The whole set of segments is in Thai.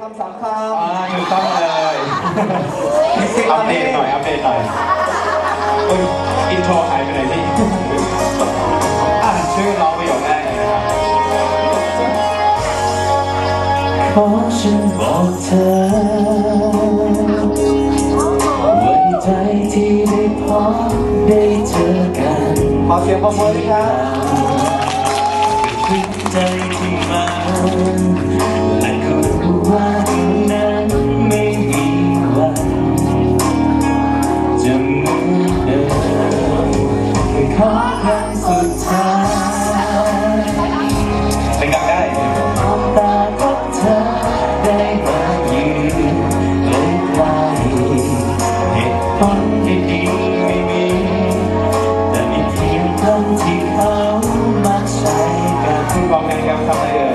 คำสามคำอ่าถูกต้องเลยำอัปเดตหน่อยอัปเดตหน่อยเอ้ยอินโทรหายไปไหนพี่อะชื่อร้องประโยคแรกเลับ ขอฉันบอกเธอได้เจอกันขอเสียงปรบมือด้วยครับ ถึงใจที่มา coming here.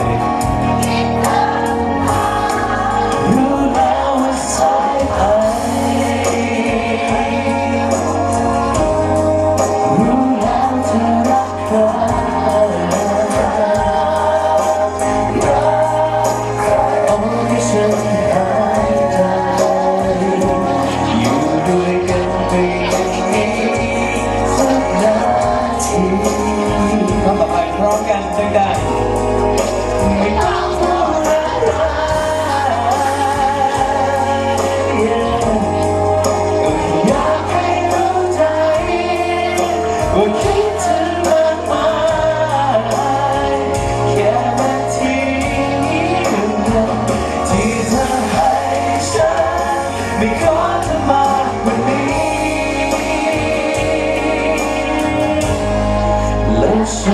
Sự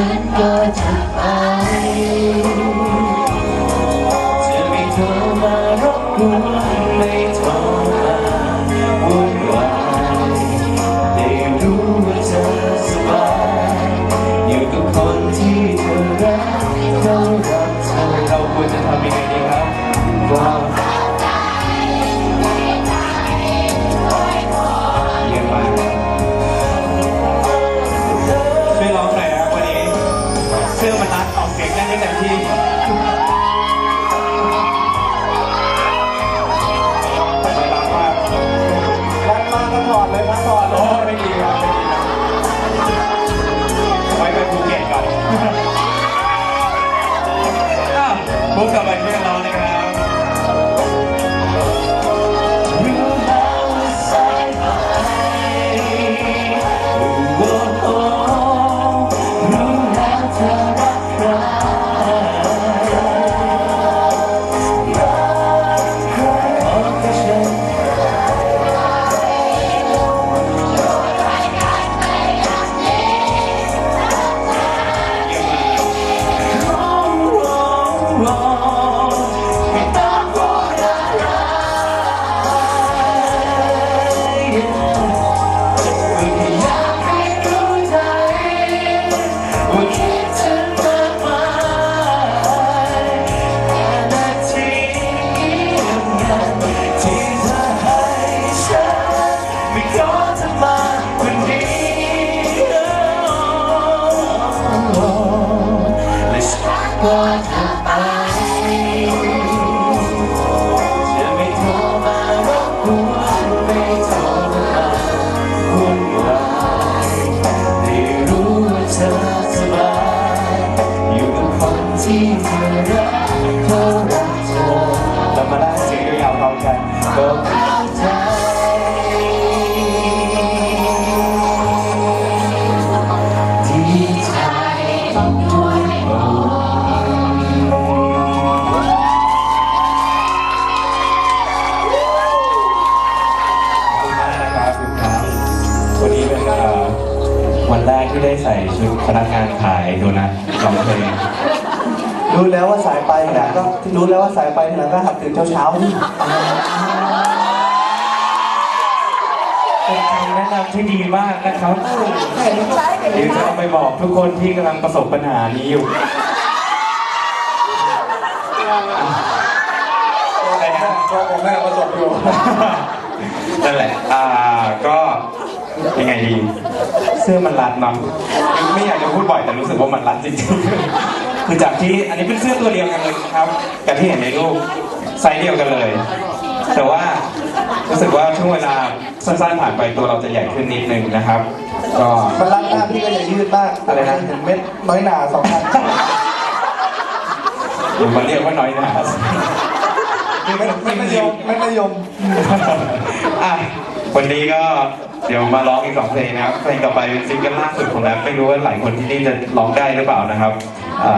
เรื่องเรานะครับ บอกรักเธอที่ใจต้องด้วยวันแรกที่ได้ใส่ชุดพนักงานขายโดนัท รู้แล้วว่าสายไปหลังก็หับตื่นเช้าๆนี่เป็นคำแนะนำที่ดีมากนะครับเดี๋ยวจะเอาไปบอกทุกคนที่กำลังประสบปัญหานี้อยู่แต่นะก็ผมน่ประสบอยู่นั่นแหละ อ่า ก็ยังไงดี เสื้อมันรัดมั้งไม่อยากจะพูดบ่อยแต่รู้สึกว่ามันรัดจริงๆ คือจากที่อันนี้เป็นเสื้อตัวเดียวกันเลยนะครับกับที่เห็นในรูปไซส์เดียวกันเลย แต่ว่ารู้สึกว่าช่วงเวลาสั้นๆผ่านไปตัวเราจะใหญ่ขึ้นนิดนึงนะครับ ก็มันรัดหน้าพี่ก็อย่ายืดมากอะไรนะเห็นเม็ดน้อยหนาสองพันมันเรียกว่าน้อยหนาไม่ไม่นิยมไม่นิยมอะวันนี้ก็เดี๋ยวมาร้องอีกสองเพลงนะครับเพลงต่อไปเป็นซิงเกิลล่าสุดของแรปไม่รู้ว่าหลายคนที่นี่จะร้องได้หรือเปล่านะครับ อ่า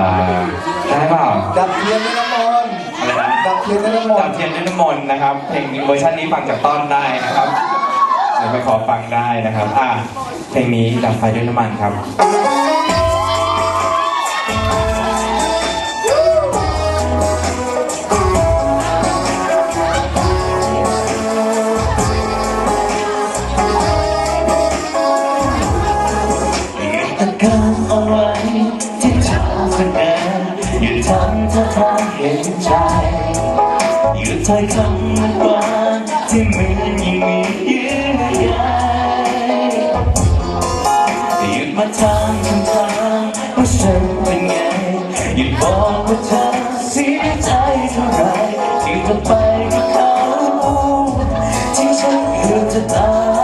ได้เปล่าดับเทียนในน้ำมนต์อะไรนะดับเทียนในน้ำมจันบต์เทียนด้วยน้ำมนต์นะครับ เพลงเวอร์ชันนี้ฟังจากต้นได้นะครับเดี๋ยวไปขอฟังได้นะครับอะเพลงนี้ดับไฟด้วยน้ำมันครับ สนอหยุดทำท่าทางเห็นใจหยุดถ้อยคำมันหวาที่เหมือนยังมีเยื่อใยหยุดมาถามคำถามว่าฉันเป็นไงหยุดบอกว่าเธอเสียใจเท่าไรที่เธอไปกับเขาที่ฉันเกือบจะตาย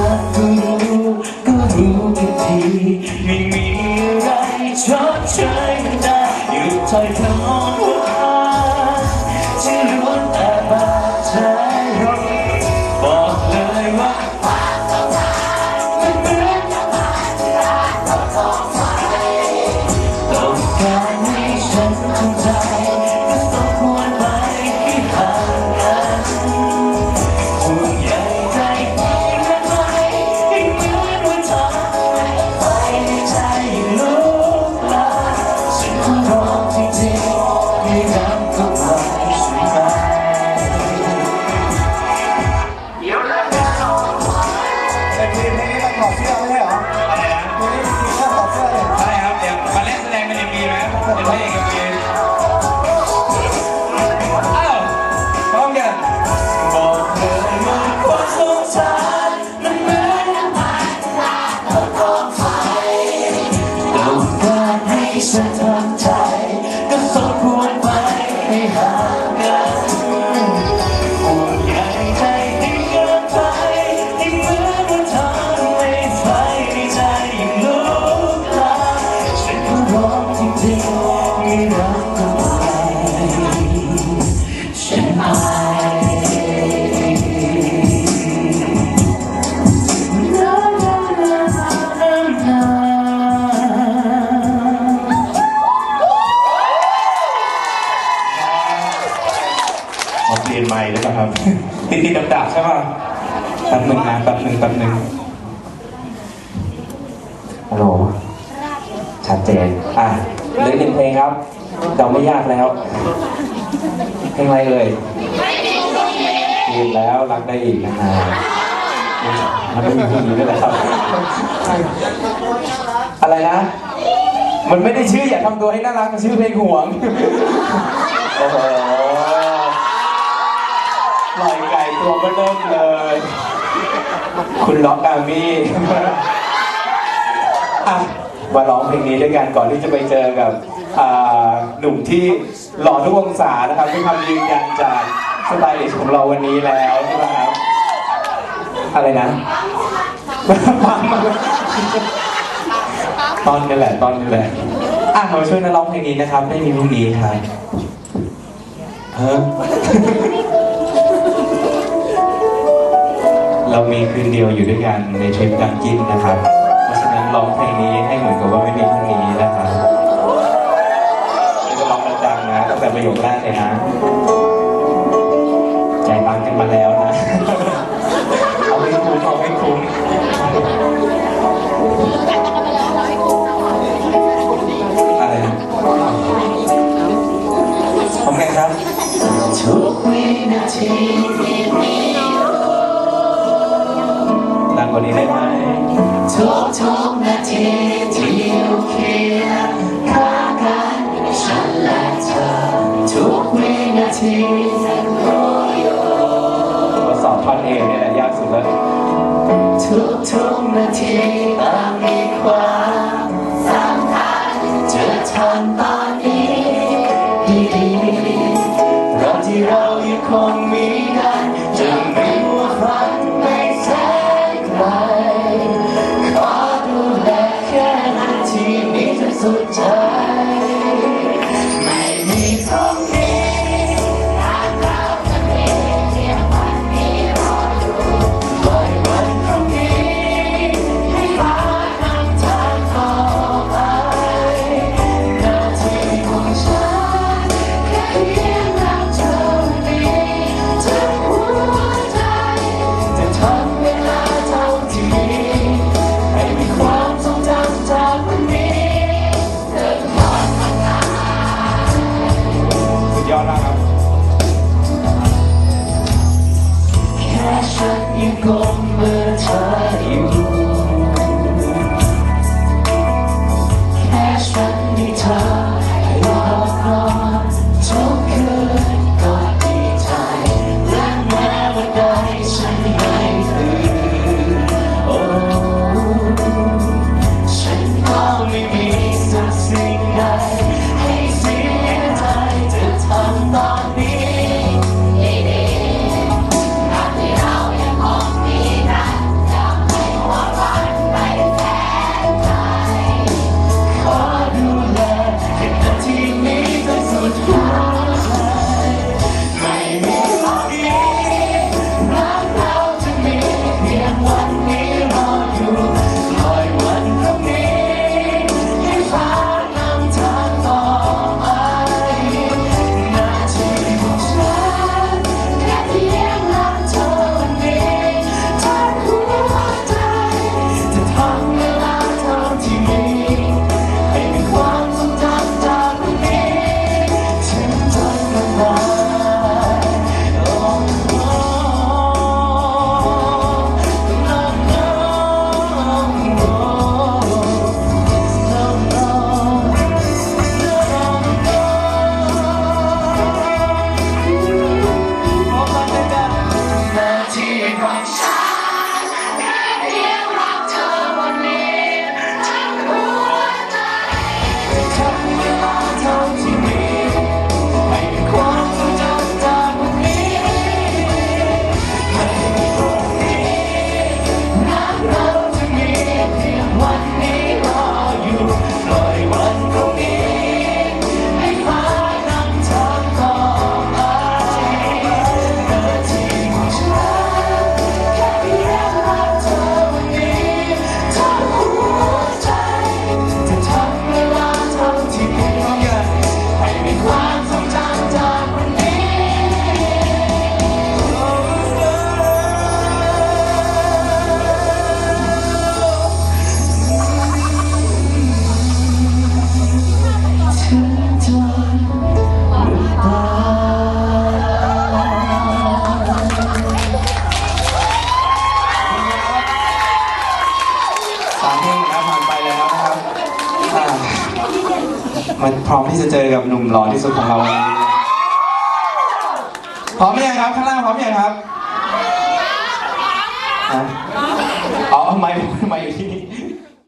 อ ชัดเจนอะเหลือหนึ่งเพลงครับเราไม่ยากแล้ว เพลงอะไรเอ่ยผิดแล้วรักได้อีกนะฮะมันไม่มีพวกนี้ด้วยและครับอะไรนะ มันไม่ได้ชื่ออย่าทำตัวให้น่ารักมันชื่อเพลงหวงโอ้โหปล่อยไก่ตัวก็เริ่มเลย คุณล็อกอามี่อะ มาร้องเพลงนี้ด้วยกันก่อนที่จะไปเจอกับหนุ่มที่หล่อทุกองศานะครับที่ทำยืนยันจากสไตลิสต์ของเราวันนี้แล้วนะครับอะไรนะตอนนี้แหละตอนนี้แหละอะขอช่วยนะร้องเพลงนี้นะครับไม่มีพรุ่งนี้ครับเฮ้เรามีคืนเดียวอยู่ด้วยกันในทริปการกินนะครับ เพราะฉะนั้นร้องเพลงนี้ ให้เหมือนกับว่าไม่มีพรุ่งนี้นะครับแล้วก็ร้องดังนะตั้งแต่ประโยคแรกเลยนะ ใจบังกันมาแล้วนะ เอาไม่คุ้มเอาให้คุ้มอะไรนะโอเครับทุกวินาทีดังกว่านี้ได้ไหมทุก ตัสองเองนี่แหละยากสุดแล้ทุกทุกนาทีบางมีความสำคัญจะทำตอนนี้ดีๆที่เรายังคง ที่จะเจอกับหนุ่มหล่อที่สุดของเราวันพร้อมไหมครับข้างหน้าพร้อมไหมครับ